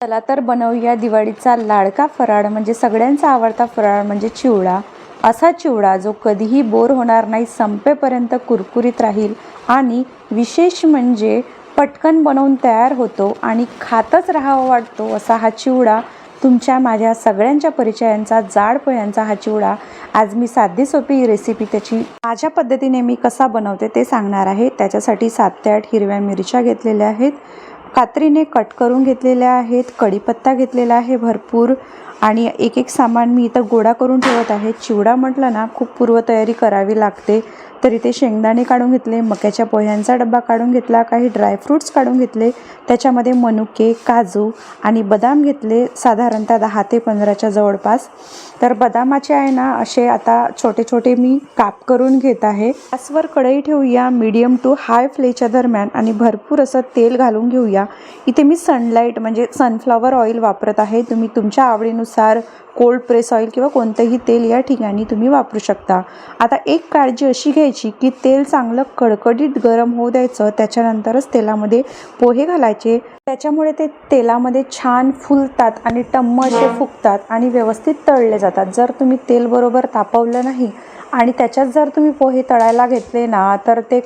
चला तर बनवूया दिवाळीचा लाडका फराळ म्हणजे सगळ्यांचा आवडता फराळ म्हणजे चिवडा. असा चिवडा जो कधीही बोर होणार नाही संपेपर्यंत कुरकुरीत राहील आणि विशेष म्हणजे पटकन बनवून तयार होतो आणि खातच राहावा वाटतो असा हा चिवडा तुमच्या माझ्या सगळ्यांच्या परिचयांचा जाड पोह्यांचा हा चिवडा. आज मी साधी सोपी रेसिपी त्याची माझ्या पद्धतीने मी कसा बनवते ते सांगणार आहे. त्याच्यासाठी सात ते आठ हिरव्या मिरच्या घेतलेल्या आहेत. कात्रीने कट करून घेतलेल्या आहेत कढीपत्ता घेतलेला आहे भरपूर आणि एक एक सामान मी इथं गोळा करून ठेवत आहे. चिवडा म्हटलं ना खूप पूर्वतयारी करावी लागते. तर इथे शेंगदाणे काढून घेतले मक्याच्या पोह्यांचा डब्बा काढून घेतला काही ड्रायफ्रूट्स काढून घेतले त्याच्यामध्ये मनुके काजू आणि बदाम घेतले साधारणतः दहा ते पंधराच्या जवळपास. तर बदामाचे आहे ना असे आता छोटे छोटे मी काप करून घेत आहे. गॅसवर कढई ठेवूया मीडियम टू हाय फ्लेच्या दरम्यान आणि भरपूर असं तेल घालून घेऊया. इथे मी सनलाईट म्हणजे सनफ्लॉवर ऑइल वापरत आहे. तुम्ही तुमच्या आवडीनुसार कोल्ड प्रेस ऑइल किंवा कोणतंही तेल या ठिकाणी तुम्ही वापरू शकता. आता एक काळजी अशी घ्यायची की तेल चांगलं कडकडीत गरम होऊ द्यायचं त्याच्यानंतरच तेलामध्ये पोहे घालायचे. त्याच्यामुळे ते तेलामध्ये छान फुलतात आणि टम्म असे फुगतात आणि व्यवस्थित तळले जातात. जर तुम्ही तेल बरोबर तापवलं नाही आणि त्याच्यात जर तुम्ही पोहे तळायला घेतले ना तर ते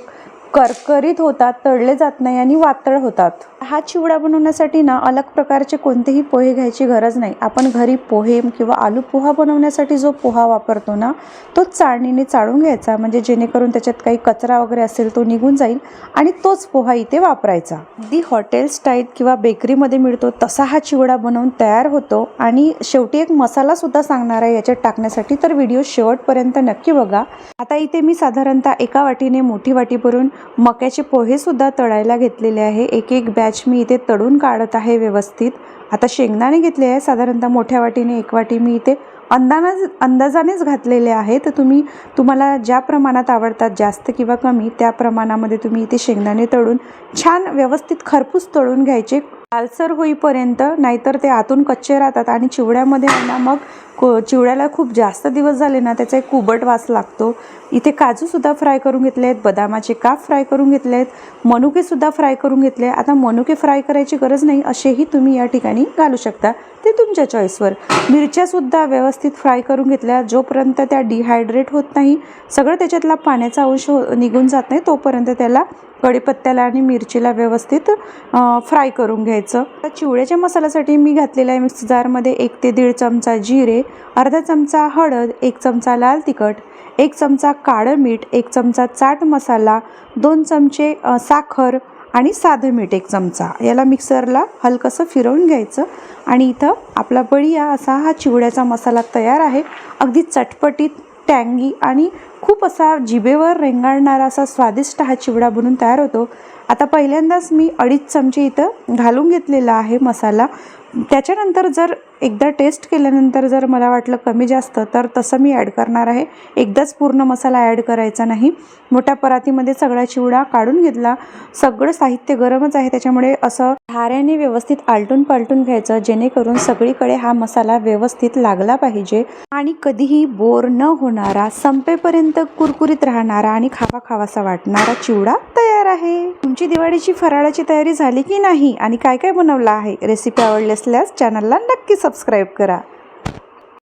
करकरीत होतात तळले जात नाही आणि वातळ होतात. हा चिवडा बनवण्यासाठी ना अलग प्रकारचे कोणतेही पोहे घ्यायची गरज नाही. आपण घरी पोहे किंवा आलू पोहा बनवण्यासाठी जो पोहा वापरतो ना तो चाळणीने चाळून घ्यायचा. म्हणजे जेणेकरून त्याच्यात काही कचरा वगैरे असेल तो निघून जाईल आणि तोच पोहा इथे वापरायचा. दी हॉटेल स्टाईल किंवा बेकरीमध्ये मिळतो तसा हा चिवडा बनवून तयार होतो. आणि शेवटी एक मसालासुद्धा सांगणार आहे याच्यात टाकण्यासाठी. तर व्हिडिओ शेवटपर्यंत नक्की बघा. आता इथे मी साधारणतः एका वाटीने मोठी वाटी भरून मक्याचे पोहेसुद्धा तळायला घेतलेले आहे. एक एक बॅच मी इथे तळून काढत आहे व्यवस्थित. आता शेंगदाणे घेतले आहे. साधारणतः मोठ्या वाटीने एक वाटी मी इथे अंदाना अंदाजानेच घातलेले आहे. तर तुम्ही तुम्हाला ज्या प्रमाणात आवडतात जास्त किंवा कमी त्या प्रमाणामध्ये तुम्ही इथे शेंगदाणे तळून छान व्यवस्थित खरपूस तळून घ्यायचे. लालसर होईपर्यंत नाहीतर ते आतून कच्चे राहतात आणि चिवड्यामध्ये ना मग को चिवड्याला खूप जास्त दिवस झाले ना त्याचा एक कुबट वास लागतो. इथे काजूसुद्धा फ्राय करून घेतले आहेत बदामाचे काप फ्राय करून घेतले आहेत मनुकेसुद्धा फ्राय करून घेतले. आता मनुके फ्राय करायची गरज नाही असेही तुम्ही या ठिकाणी घालू शकता. ते तुमच्या चॉईसवर मिरच्यासुद्धा व्यवस्थित फ्राय करून घेतल्या. जोपर्यंत त्या डिहायड्रेट होत नाही सगळं त्याच्यातला पाण्याचा अंश हो निघून जात नाही तोपर्यंत त्याला कढीपत्त्याला आणि मिरचीला व्यवस्थित फ्राय करून घ्यायचं. चिवड्याच्या मसाल्यासाठी मी घातलेला आहे मिक्स जारमध्ये एक ते दीड चमचा जिरे अर्धा चमचा हळद एक चमचा लाल तिखट एक चमचा काळं मीठ एक चमचा चाट मसाला दोन चमचे साखर आणि साधं मीठ एक चमचा. याला मिक्सरला हलकंसं फिरवून घ्यायचं आणि इथं आपला बळीया असा हा चिवड्याचा मसाला तयार आहे. अगदी चटपटीत टँगी आणि खूप असा जिभेवर रेंगाळणारा असा स्वादिष्ट हा चिवडा बनून तयार होतो. आता पहिल्यांदाच मी अडीच चमचे इथं घालून घेतलेला आहे मसाला. त्याच्यानंतर जर एकदा टेस्ट केल्यानंतर जर मला वाटलं कमी जास्त तर तसं मी ॲड करणार आहे. एकदाच पूर्ण मसाला ॲड करायचा नाही. मोठ्या परातीमध्ये सगळा चिवडा काढून घेतला. सगळं साहित्य गरमच आहे त्याच्यामुळे असं धाऱ्याने व्यवस्थित आलटून पालटून घ्यायचं जेणेकरून सगळीकडे हा मसाला व्यवस्थित लागला पाहिजे. आणि कधीही बोर न होणारा संपेपर्यंत कुरकुरीत राहणारा आणि खावा खावासा वाटणारा चिवडा तयार आहे. तुमची दिवाळीची फराळाची तयारी झाली की नाही? आणि काय काय बनवलं आहे? रेसिपी आवडली असल्यास चॅनलला नक्की सबस्क्राईब करा.